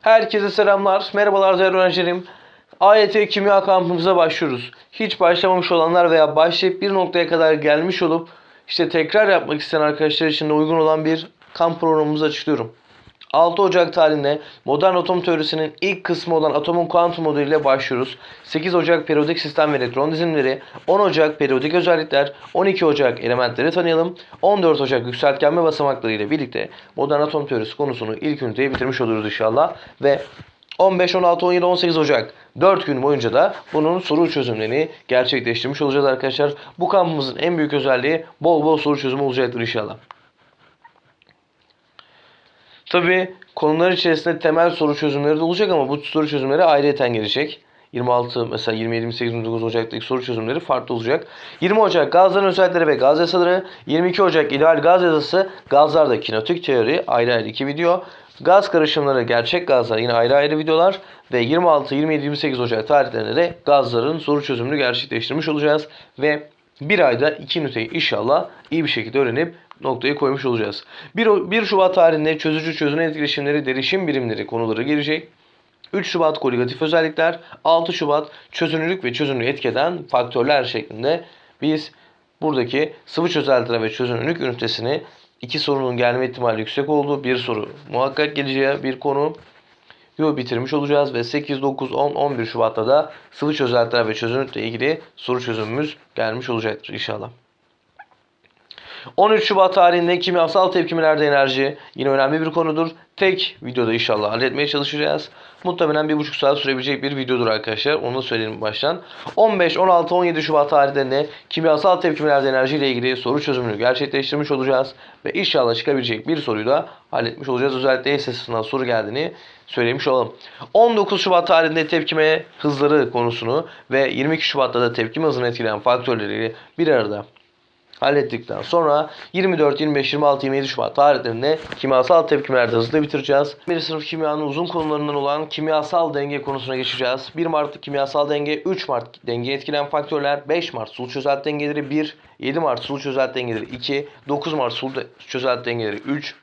Herkese selamlar. Merhabalar değerli öğrencilerim. AYT kimya kampımıza başlıyoruz. Hiç başlamamış olanlar veya başlayıp bir noktaya kadar gelmiş olup işte tekrar yapmak isteyen arkadaşlar için de uygun olan bir kamp programımızı açıklıyorum. 6 Ocak tarihinde modern atom teorisinin ilk kısmı olan atomun kuantum modeliyle başlıyoruz. 8 Ocak periyodik sistem ve elektron dizimleri, 10 Ocak periyodik özellikler, 12 Ocak elementleri tanıyalım, 14 Ocak yükseltgenme basamakları ile birlikte modern atom teorisi konusunu ilk üniteyi bitirmiş oluruz inşallah. Ve 15, 16, 17, 18 Ocak 4 gün boyunca da bunun soru çözümlerini gerçekleştirmiş olacağız arkadaşlar. Bu kampımızın en büyük özelliği bol bol soru çözümü olacaktır inşallah. Tabi konular içerisinde temel soru çözümleri de olacak ama bu soru çözümleri ayrıyeten gelecek. 26 mesela 27 28 29 Ocak'taki soru çözümleri farklı olacak. 20 Ocak gazların özellikleri ve gaz yasaları, 22 Ocak ideal gaz yasası, gazlarda kinetik teori ayrı ayrı iki video. Gaz karışımları, gerçek gazlar yine ayrı ayrı videolar ve 26, 27, 28 Ocak tarihlerinde de gazların soru çözümünü gerçekleştirmiş olacağız ve bir ayda iki üniteyi inşallah iyi bir şekilde öğrenip noktayı koymuş olacağız. 1, 1 Şubat tarihinde çözücü çözünen etkileşimleri, derişim birimleri konuları gelecek. 3 Şubat koligatif özellikler, 6 Şubat çözünürlük ve çözünürlüğü etkeden faktörler şeklinde biz buradaki sıvı çözeltiler ve çözünürlük ünitesini iki sorunun gelme ihtimali yüksek olduğu bir soru muhakkak geleceği bir konu yo bitirmiş olacağız ve 8, 9, 10, 11 Şubat'ta da sıvı çözeltiler ve çözünürlükle ilgili soru çözümümüz gelmiş olacaktır inşallah. 13 Şubat tarihinde kimyasal tepkimelerde enerji yine önemli bir konudur. Tek videoda inşallah halletmeye çalışacağız. Muhtemelen bir buçuk saat sürebilecek bir videodur arkadaşlar. Onu da söyleyelim baştan. 15, 16, 17 Şubat tarihlerinde kimyasal tepkimelerde enerji ile ilgili soru çözümünü gerçekleştirmiş olacağız. Ve inşallah çıkabilecek bir soruyu da halletmiş olacağız. Özellikle ESS'ından soru geldiğini söylemiş olalım. 19 Şubat tarihinde tepkime hızları konusunu ve 22 Şubat'ta da tepkime hızını etkileyen faktörleri bir arada hallettikten sonra 24, 25, 26, 27 Şubat tarihlerinde kimyasal tepkimelerde hızlı bitireceğiz. Bir sınıf kimyanın uzun konularından olan kimyasal denge konusuna geçeceğiz. 1 Mart'lık kimyasal denge, 3 Mart denge etkilen faktörler, 5 Mart sulu çözelti dengeleri 1, 7 Mart sulu çözelti dengeleri 2, 9 Mart sulu çözelti dengeleri 3,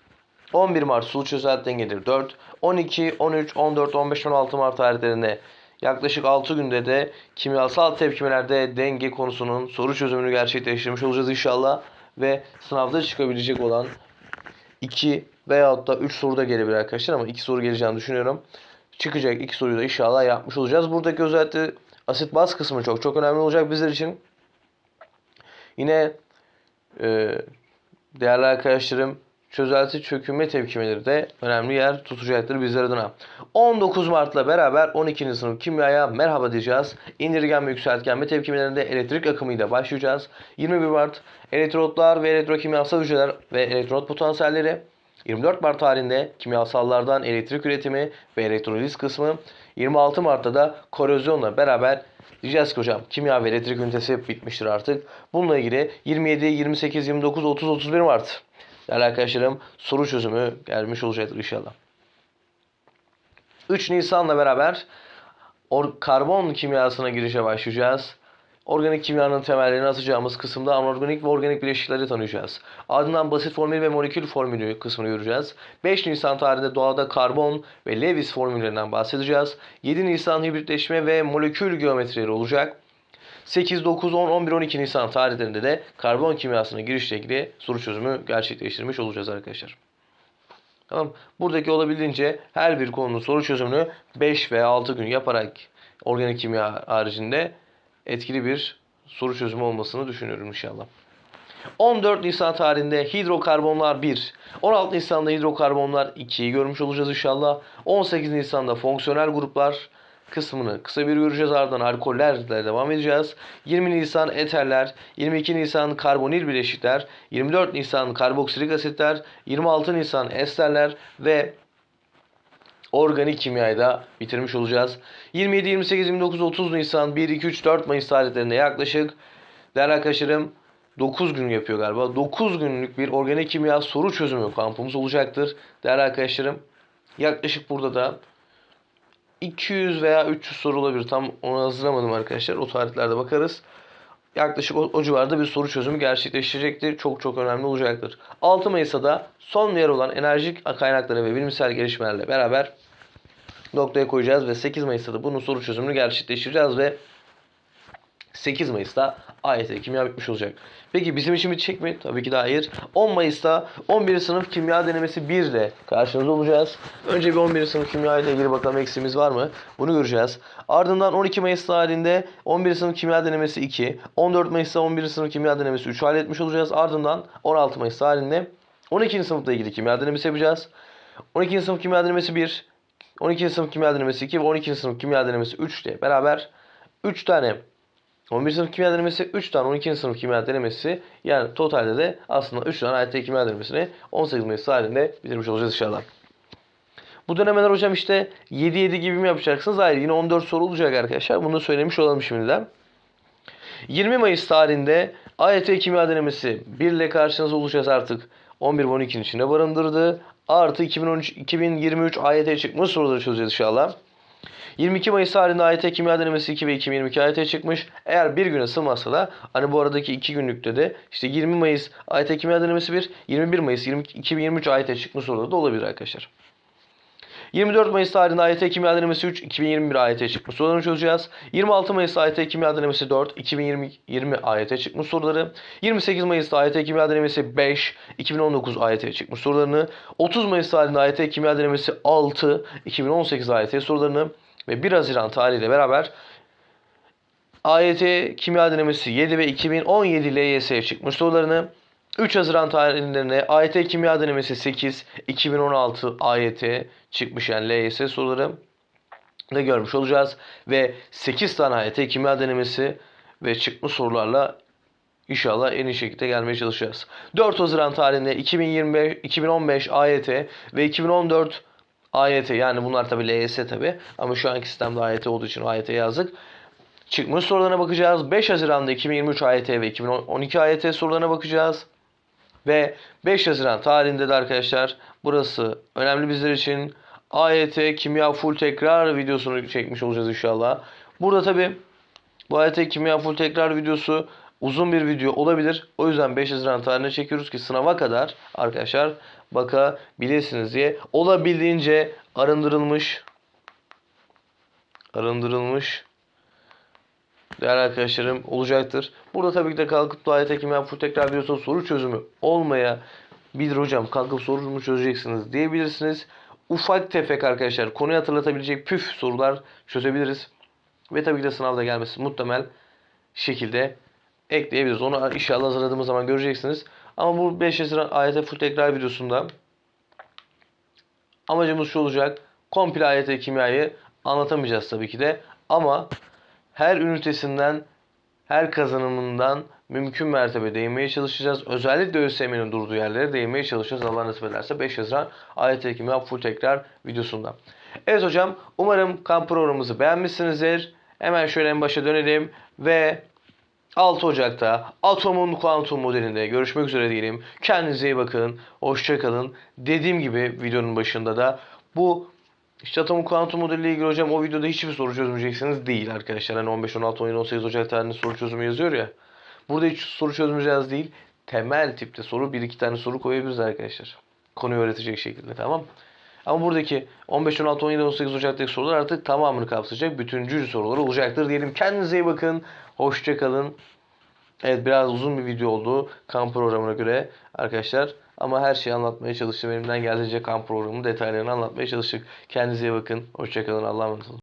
11 Mart sulu çözelti dengeleri 4, 12, 13, 14, 15, 16 Mart tarihlerinde yaklaşık 6 günde de kimyasal tepkimelerde denge konusunun soru çözümünü gerçekleştirmiş olacağız inşallah. Ve sınavda çıkabilecek olan 2 veyahut da 3 soru da gelebilir arkadaşlar ama 2 soru geleceğini düşünüyorum. Çıkacak 2 soruyu da inşallah yapmış olacağız. Buradaki özellikle asit baz kısmı çok çok önemli olacak bizler için. Yine e, değerli arkadaşlarım çözelti çökünme tepkimeleri de önemli yer tutacaktır bizler adına. 19 Mart'la beraber 12. sınıf kimyaya merhaba diyeceğiz. İndirgenme yükseltgenme tepkimelerinde elektrik akımıyla başlayacağız. 21 Mart elektrotlar ve elektrokimyasal hücreler ve elektrot potansiyelleri. 24 Mart tarihinde kimyasallardan elektrik üretimi ve elektroliz kısmı. 26 Mart'ta da korozyonla beraber diyeceğiz ki hocam kimya ve elektrik ünitesi bitmiştir artık. Bununla ilgili 27, 28, 29, 30, 31 Mart Değerli arkadaşlarım soru çözümü gelmiş olacaktır inşallah. 3 Nisan'la beraber or- karbon kimyasına girişe başlayacağız. Organik kimyanın temellerini atacağımız kısımda anorganik ve organik bileşikleri tanıyacağız. Ardından basit formül ve molekül formülü kısmını göreceğiz. 5 Nisan tarihinde doğada karbon ve Lewis formüllerinden bahsedeceğiz. 7 Nisan hibritleşme ve molekül geometrileri olacak. 8, 9, 10, 11, 12 Nisan tarihlerinde de karbon kimyasına girişle ilgili soru çözümü gerçekleştirmiş olacağız arkadaşlar. Tamam. Buradaki olabildiğince her bir konunun soru çözümünü 5 veya 6 gün yaparak organik kimya haricinde etkili bir soru çözümü olmasını düşünüyorum inşallah. 14 Nisan tarihinde hidrokarbonlar 1, 16 Nisan'da hidrokarbonlar 2'yi görmüş olacağız inşallah. 18 Nisan'da fonksiyonel gruplar kısmını kısa bir göreceğiz ardından alkollerle devam edeceğiz. 20 Nisan eterler, 22 Nisan karbonil bileşikler, 24 Nisan karboksilik asitler, 26 Nisan esterler ve organik kimyayı da bitirmiş olacağız. 27, 28, 29, 30 Nisan, 1, 2, 3, 4 Mayıs tarihlerinde yaklaşık değerli arkadaşlarım 9 gün yapıyor galiba. 9 günlük bir organik kimya soru çözümü kampımız olacaktır. Değerli arkadaşlarım yaklaşık burada da 200 veya 300 soru olabilir. Tam onu hazırlamadım arkadaşlar. O tarihlerde bakarız. Yaklaşık o, o civarda bir soru çözümü gerçekleşecektir. Çok çok önemli olacaktır. 6 Mayıs'ta da son yer olan enerjik kaynakları ve bilimsel gelişmelerle beraber noktaya koyacağız ve 8 Mayıs'ta da bunun soru çözümünü gerçekleştireceğiz ve 8 Mayıs'ta AYT kimya bitmiş olacak. Peki bizim için bitecek mi? Tabii ki de hayır. 10 Mayıs'ta 11. sınıf kimya denemesi 1 ile karşınızda olacağız. Önce bir 11. sınıf kimya ile ilgili bakalım eksiğimiz var mı? Bunu göreceğiz. Ardından 12 Mayıs tarihinde 11. sınıf kimya denemesi 2, 14 Mayıs'ta 11. sınıf kimya denemesi 3 halletmiş olacağız. Ardından 16 Mayıs tarihinde 12. sınıfla ilgili kimya denemesi yapacağız. 12. sınıf kimya denemesi 1, 12. sınıf kimya denemesi 2 ve 12. sınıf kimya denemesi 3 ile beraber 3 tane 11. sınıf kimya denemesi, 3 tane 12. sınıf kimya denemesi yani totalde de aslında 3 tane AYT kimya denemesini 18 Mayıs tarihinde bitirmiş olacağız inşallah. Bu dönemeler hocam işte 7-7 gibi mi yapacaksınız? Hayır yine 14 soru olacak arkadaşlar. Bunu söylemiş olalım şimdiden. 20 Mayıs tarihinde AYT kimya denemesi 1 ile karşınızda olacağız artık. 11 ve 12'nin içine barındırdı. Artı 2013, 2023 AYT çıkmış soruları çözeceğiz inşallah. 22 Mayıs tarihinde AYT kimya denemesi 2 ve 2022 AYT çıkmış. Eğer bir güne sığmazsa da hani bu aradaki 2 günlükte de işte 20 Mayıs AYT kimya denemesi 1, 21 Mayıs 20, 2023 AYT çıkmış soruları da olabilir arkadaşlar. 24 Mayıs tarihinde AYT kimya denemesi 3, 2021 AYT çıkmış sorularını çözeceğiz. 26 Mayıs AYT kimya denemesi 4, 2020 20 AYT çıkmış soruları. 28 Mayıs'ta AYT kimya denemesi 5, 2019 AYT çıkmış sorularını. 30 Mayıs tarihinde AYT kimya denemesi 6, 2018 AYT sorularını ve 1 Haziran tarihiyle beraber AYT kimya denemesi 7 ve 2017 LYS'ye çıkmış sorularını 3 Haziran tarihlerinde AYT kimya denemesi 8, 2016 AYT çıkmış yani LYS soruları da görmüş olacağız. Ve 8 tane AYT kimya denemesi ve çıkmış sorularla İnşallah en iyi şekilde gelmeye çalışacağız. 4 Haziran tarihinde 2025, 2015 AYT ve 2014 AYT yani bunlar tabi LYS tabi ama şu anki sistemde AYT olduğu için AYT yazdık. Çıkmış sorularına bakacağız. 5 Haziran'da 2023 AYT ve 2012 AYT sorularına bakacağız. Ve 5 Haziran tarihinde de arkadaşlar burası önemli bizler için AYT kimya full tekrar videosunu çekmiş olacağız inşallah. Burada tabi bu AYT kimya full tekrar videosu uzun bir video olabilir. O yüzden 5 Haziran tarihine çekiyoruz ki sınava kadar arkadaşlar bakabilirsiniz diye. Olabildiğince arındırılmış arındırılmış değerli arkadaşlarım olacaktır. Burada tabii ki de kalkıp da ayet kimya full tekrar videosu soru çözümü olmaya bilir hocam kalkıp soru mu çözeceksiniz diyebilirsiniz. Ufak tefek arkadaşlar konuyu hatırlatabilecek püf sorular çözebiliriz. Ve tabii ki de sınavda gelmesi muhtemel şekilde ekleyebiliriz. Onu inşallah hazırladığımız zaman göreceksiniz. Ama bu 5 Haziran AYT full tekrar videosunda amacımız şu olacak. Komple AYT kimyayı anlatamayacağız tabii ki de. Ama her ünitesinden, her kazanımından mümkün mertebe değinmeye çalışacağız. Özellikle ÖSYM'nin durduğu yerlere değinmeye çalışacağız. Allah nasip ederse 5 Haziran AYT kimya full tekrar videosunda. Evet hocam umarım kamp programımızı beğenmişsinizdir. Hemen şöyle en başa dönelim ve 6 Ocak'ta Atom'un kuantum modelinde görüşmek üzere diyelim. Kendinize iyi bakın. Hoşçakalın. Dediğim gibi videonun başında da bu işte Atom'un kuantum modeliyle ilgili hocam o videoda hiçbir soru çözmeyeceksiniz değil arkadaşlar. Hani 15, 16, 17, 18 Ocak tarihinde soru çözümü yazıyor ya. Burada hiç soru çözmeyeceğiz değil. Temel tipte soru 1-2 tane soru koyabiliriz arkadaşlar. Konuyu öğretecek şekilde tamam ama buradaki 15, 16, 17, 18 Ocak'taki sorular artık tamamını kapsayacak bütüncül sorular olacaktır diyelim. Kendinize iyi bakın. Hoşçakalın. Evet biraz uzun bir video oldu kamp programına göre arkadaşlar. Ama her şeyi anlatmaya çalıştım. Elimden geldiğince kamp programının detaylarını anlatmaya çalıştık. Kendinize iyi bakın. Hoşçakalın. Allah'a emanet olun.